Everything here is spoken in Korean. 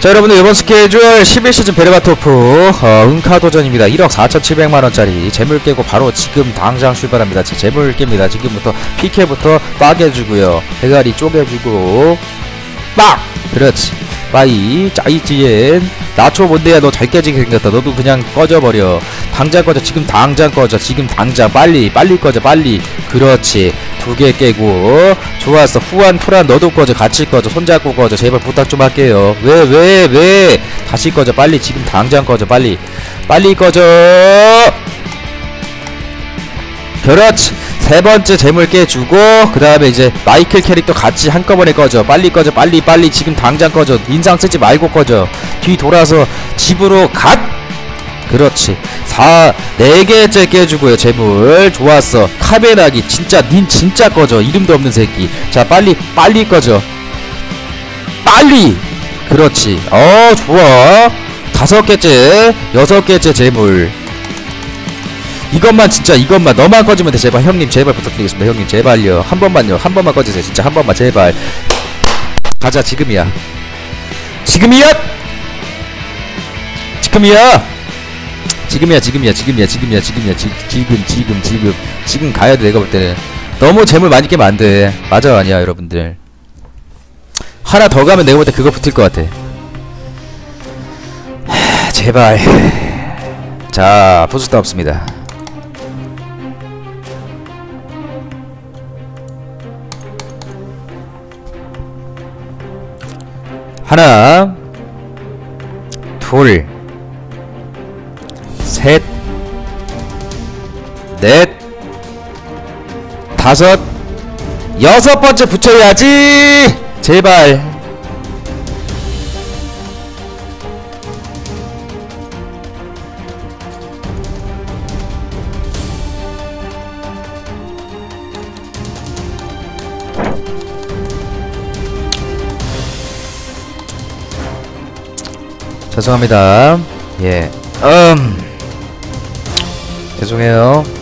자 여러분들 이번 스케줄 11시즌 베르바토프 어, 은카도전입니다. 1억 4,700만원짜리 재물 깨고 바로 지금 당장 출발합니다. 제 재물 깹니다. 지금부터 PK부터 빠개주고요. 대가리 쪼개주고 빡! 그렇지 빠이 짜이지엔. 나초 뭔데야? 너 잘 깨지게 생겼다. 너도 그냥 꺼져버려. 당장 꺼져. 지금 당장 꺼져. 지금 당장. 빨리 빨리 꺼져. 빨리. 그렇지. 두 개 깨고. 좋았어. 후안 프란 너도 꺼져. 같이 꺼져. 손잡고 꺼져. 제발 부탁 좀 할게요. 왜 왜 왜? 다시 꺼져. 빨리. 지금 당장 꺼져. 빨리. 빨리 꺼져. 그렇지 세 번째 재물 깨주고 그 다음에 이제 마이클 캐릭터 같이 한꺼번에 꺼져. 빨리 꺼져 빨리 빨리. 지금 당장 꺼져. 인상 쓰지 말고 꺼져. 뒤 돌아서 집으로 갓! 그렇지. 4 4개째 깨주고요 재물. 좋았어. 카베나기. 진짜 닌 진짜 꺼져. 이름도 없는 새끼. 자 빨리 빨리 꺼져. 빨리! 그렇지. 어 좋아. 다섯 개째 여섯 개째 재물 이것만 진짜 이것만 너만 꺼지면 돼. 제발 형님 제발 부탁드리겠습니다. 형님 제발요. 한 번만요. 한 번만 꺼주세요. 진짜 한 번만 제발. 가자 지금이야. 지금이야? 지금이야? 지금이야 지금이야 지금이야 지금이야 지금이야. 지, 지금 지금 지금. 지금 가야 돼 내가 볼 때는. 너무 재물 많이 깨면 안돼. 맞아 아니야 여러분들. 하나 더 가면 내가 볼 때 그거 붙을 것 같아. 하, 제발. 자 부수도 없습니다 하나 둘 셋, 넷, 다섯, 여섯 번째 붙여야지! 제발. 죄송합니다. 예. 음. 죄송해요.